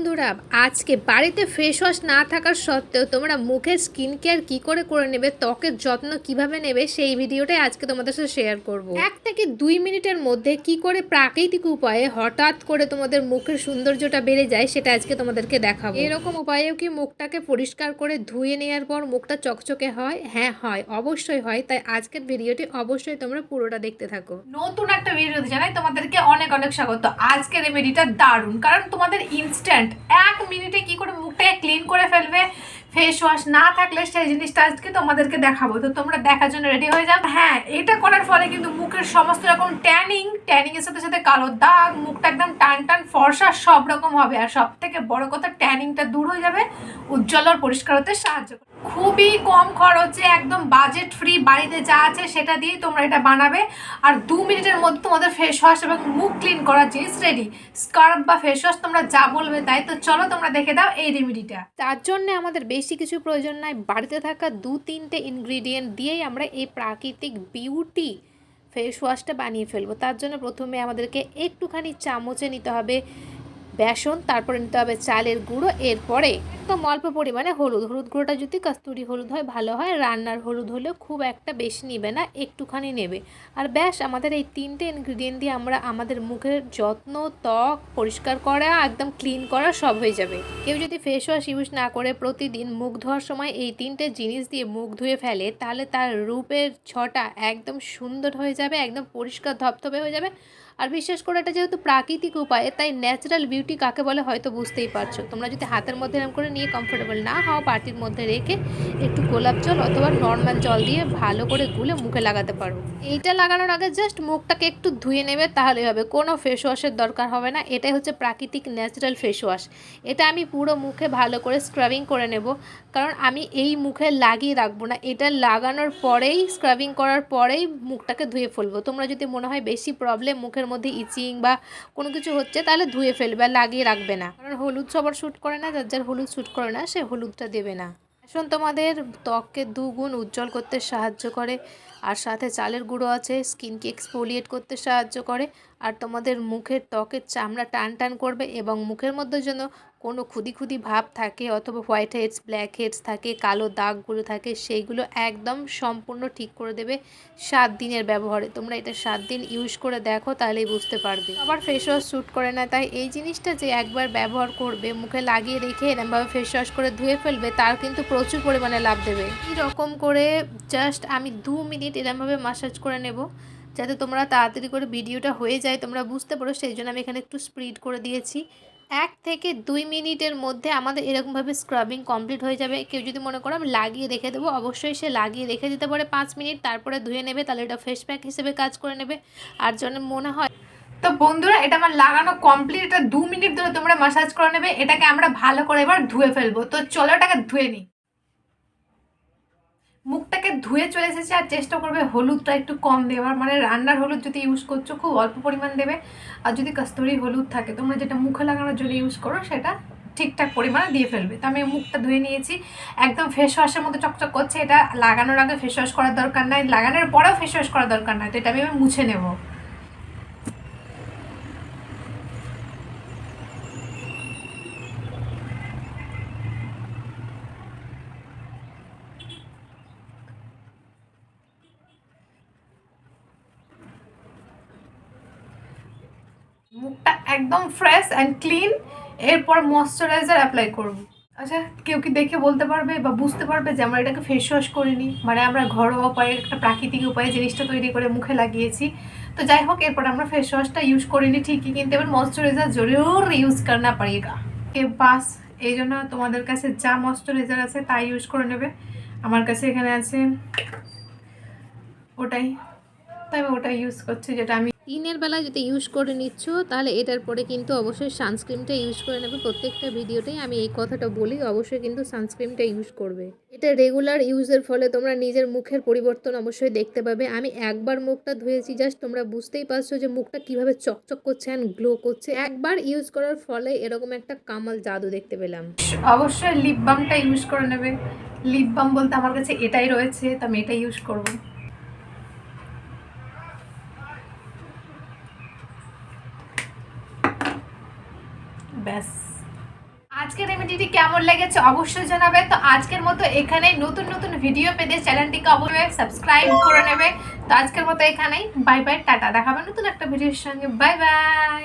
বন্ধুরা, আজকে বাড়িতে ফেস ওয়াশ না থাকার সত্ত্বেও তোমরা মুখের স্কিন কেয়ার কী করে করে নেবে, ত্বকের যত্ন কীভাবে নেবে, সেই ভিডিওটাই আজকে তোমাদের সাথে শেয়ার করব। এক থেকে দুই মিনিটের মধ্যে কি করে প্রাকৃতিক উপায়ে হঠাৎ করে তোমাদের মুখের সৌন্দর্যটা বেড়ে যায়, সেটা আজকে তোমাদেরকে দেখাবো। এরকম উপায়েও কি মুখটাকে পরিষ্কার করে ধুয়ে নেওয়ার পর মুখটা চকচকে হয়? হ্যাঁ হয়, অবশ্যই হয়। তাই আজকের ভিডিওটি অবশ্যই তোমরা পুরোটা দেখতে থাকো। নতুন একটা ভিডিও জানাই তোমাদেরকে অনেক অনেক স্বাগত। আজকের রেমেডিটা দারুণ, কারণ তোমাদের ইনস্ট্যান্ট এক মিনিটে কি করে মুখটাকে ক্লিন করে ফেলবে? ফেস ওয়াশ না থাকলে সেই জিনিসটা আজকে তোমাদেরকে দেখাবো। তো তোমরা দেখার জন্য রেডি হয়ে যাও। হ্যাঁ এটা করার ফলে কিন্তু মুখের সমস্ত রকম ট্যানিং ট্যানিং এর সাথে সাথে কালো দাগ, মুখটা একদম টান টান, ফর্সা সব রকম হবে। আর সব থেকে বড় কথা ট্যানিংটা দূর হয়ে যাবে, উজ্জ্বল আর পরিষ্কার হতে সাহায্য করবে। খুবই কম খরচে একদম বাজেট ফ্রি বাড়িতে যা আছে সেটা দিয়েই তোমরা এটা বানাবে। আর দু মিনিটের মধ্যে তোমাদের ফেস ওয়াশ এবং মুখ ক্লিন করার জিনিস রেডি স্কার্ফ বা ফেস ওয়াশ তোমরা যা বলবে তাই। তো চলো তোমরা দেখে দাও এই রেমিডিটা তার জন্য আমাদের বেশি কিছু প্রয়োজন নাই। বাড়িতে থাকা দু তিনটে ইনগ্রিডিয়েন্ট দিয়েই আমরা এই প্রাকৃতিক বিউটি ফেস ওয়াশটা বানিয়ে ফেলব। তার জন্য প্রথমে আমাদেরকে একটুখানি চামচে নিতে হবে বেসন, তারপরে নিতে হবে চালের গুঁড়ো, এরপরে একদম অল্প পরিমাণে হলুদ। হলুদ গুঁড়োটা যদি কাস্তুরি হলুদ হয়, ভালো হয়। রান্নার হলুদ হলেও খুব একটা বেশি নেবে না, একটুখানি নেবে। আর ব্যাস, আমাদের এই তিনটে ইনগ্রিডিয়েন্ট দিয়ে আমরা আমাদের মুখের যত্ন, ত্বক পরিষ্কার করা, একদম ক্লিন করা সব হয়ে যাবে। কেউ যদি ফেস ওয়াশ ইউজ না করে প্রতিদিন মুখ ধোয়ার সময় এই তিনটে জিনিস দিয়ে মুখ ধুয়ে ফেলে, তাহলে তার রূপের ছটা একদম সুন্দর হয়ে যাবে, একদম পরিষ্কার ধপধপে হয়ে যাবে। আর বিশেষ করে এটা যেহেতু প্রাকৃতিক উপায়ে, তাই ন্যাচারাল বিউটি কাকে বলে হয়তো বুঝতেই পারছ। তোমরা যদি হাতের মধ্যে এরকম করে নিয়ে কমফোর্টেবল না। হও পার্টির মধ্যে রেখে একটু গোলাপ জল অথবা নর্মাল জল দিয়ে ভালো করে গুলে মুখে লাগাতে পারো। এইটা লাগানোর আগে জাস্ট মুখটাকে একটু ধুয়ে নেবে তাহলেই হবে। কোনো ফেস ওয়াশের দরকার হবে না। এটাই হচ্ছে প্রাকৃতিক ন্যাচারাল ফেস ওয়াশ এটা আমি পুরো মুখে ভালো করে স্ক্রাবিং করে নেব। কারণ আমি এই মুখে লাগিয়ে রাখব না। এটা লাগানোর পরেই স্ক্রাবিং করার পরেই মুখটাকে ধুয়ে ফেলব। তোমরা যদি মনে হয় বেশি প্রবলেম মুখের মধ্যে ইচিং বা কোনো কিছু হচ্ছে, তাহলে ধুয়ে ফেলবে লাগিয়ে রাখবে না। কারণ হলুদ সবার শ্যুট করে না, যার যার হলুদ শ্যুট করে না, সে হলুদটা দেবে না। এখন তোমাদের ত্বককে দুগুণ উজ্জ্বল করতে সাহায্য করে, আর সাথে চালের গুঁড়ো আছে স্কিনকে এক্সফোলিয়েট করতে সাহায্য করে আর তোমাদের মুখের ত্বকের চামড়া টান টান করবে এবং মুখের মধ্যে যেন কোনো খুদি খুদি ভাব থাকে অথবা হোয়াইট হেডস, ব্ল্যাক হেডস থাকে, কালো দাগগুলো থাকে, সেইগুলো একদম সম্পূর্ণ ঠিক করে দেবে সাত দিনের ব্যবহারে। তোমরা এটা সাত দিন ইউজ করে দেখো, তাহলেই বুঝতে পারবে। আবার ফেস ওয়াশ শ্যুট করে না, তাই এই জিনিসটা যে একবার ব্যবহার করবে, মুখে লাগিয়ে রেখে এরমভাবে ফেস ওয়াশ করে ধুয়ে ফেলবে, তার কিন্তু প্রচুর পরিমাণে লাভ দেবে। রকম করে জাস্ট আমি দু মিনিট এরমভাবে মাসাজ করে নেব। যাতে তোমরা তাড়াতাড়ি করে ভিডিওটা হয়ে যায়, তোমরা বুঝতে পারো, সেই জন্য আমি এখানে একটু স্প্রিড করে দিয়েছি। এক থেকে দুই মিনিটের মধ্যে আমাদের এরকমভাবে স্ক্রাবিং কমপ্লিট হয়ে যাবে। কেউ যদি মনে করো আমি লাগিয়ে রেখে দেবো, অবশ্যই সে লাগিয়ে রেখে দিতে পারে পাঁচ মিনিট, তারপরে ধুয়ে নেবে, তাহলে এটা ফেস প্যাক হিসেবে কাজ করে নেবে। আর জন্য মনে হয় তো বন্ধুরা, এটা আমার লাগানো কমপ্লিট এটা দু মিনিট ধরে তোমরা মাসাজ করে নেবে, এটাকে আমরা ভালো করে এবার ধুয়ে ফেলব। তো চলো এটাকে ধুয়ে নিই। মুখটাকে ধুয়ে চলে এসেছে আর চেষ্টা করবে হলুদটা একটু কম দেওয়ার। মানে রান্নার হলুদ যদি ইউজ করছ, খুব অল্প পরিমাণ দেবে। আর যদি কাস্তরি হলুদ থাকে, তোমরা যেটা মুখে লাগানোর জন্য ইউজ করো, সেটা ঠিকঠাক পরিমাণে দিয়ে ফেলবে। তো আমি মুখটা ধুয়ে নিয়েছি। একদম ফেস ওয়াশের মতো চকচক করছে। এটা লাগানোর আগে ফেস ওয়াশ করার দরকার নাই। লাগানোর পরেও ফেস ওয়াশ করার দরকার নাই। তো এটা আমি মুছে নেব। মুখটা একদম ফ্রেশ অ্যান্ড ক্লিন এরপর ময়শ্চারাইজার অ্যাপ্লাই করব। আচ্ছা কেউ কি দেখে বলতে পারবে বা বুঝতে পারবে যে আমরা এটাকে ফেস ওয়াশ করিনি? মানে আমরা ঘরোয়া উপায়ে, একটা প্রাকৃতিক উপায়ে জিনিসটা তৈরি করে মুখে লাগিয়েছি। তো যাই হোক, এরপর আমরা ফেস ওয়াশটা ইউজ করিনি ঠিকই, কিন্তু এবার ময়শ্চারাইজার জরুর ইউজ করনা পারিয়েগা কে বাস, এই জন্য তোমাদের কাছে যা ময়শ্চারাইজার আছে তাই ইউজ করে নেবে। আমার কাছে এখানে আছে, ওটাই। তাই আমি ওটাই ইউজ করছি, যেটা আমি দিনের বেলা যদি ইউজ করে নিচ্ছ, তাহলে এটার পরে কিন্তু অবশ্যই সানস্ক্রিনটা ইউজ করে নেবে। প্রত্যেকটা ভিডিওতেই আমি এই কথাটা বলি, অবশ্যই কিন্তু সানস্ক্রিনটা ইউজ করবে। এটা রেগুলার ইউজের ফলে তোমরা নিজের মুখের পরিবর্তন অবশ্যই দেখতে পাবে। আমি একবার মুখটা ধুয়েছি জাস্ট তোমরা বুঝতেই পারছ যে মুখটা কীভাবে চকচক করছে অ্যান্ড গ্লো করছে। একবার ইউজ করার ফলে এরকম একটা কামাল জাদু দেখতে পেলাম। অবশ্যই লিপ বামটা ইউজ করে নেবে। লিপ বাম বলতে আমার কাছে এটাই রয়েছে, তো আমি এটা ইউজ করব। ব্যাস। আজকের রেমেডিটি কেমন লেগেছে অবশ্যই জানাবে। তো আজকের মতো এখানেই নতুন নতুন ভিডিও পেতে চ্যানেলটিকে অবশ্যই সাবস্ক্রাইব করে নেবে। তো আজকের মতো এখানেই। বাই বাই টাটা। দেখাবে নতুন একটা ভিডিওর সঙ্গে। Bye bye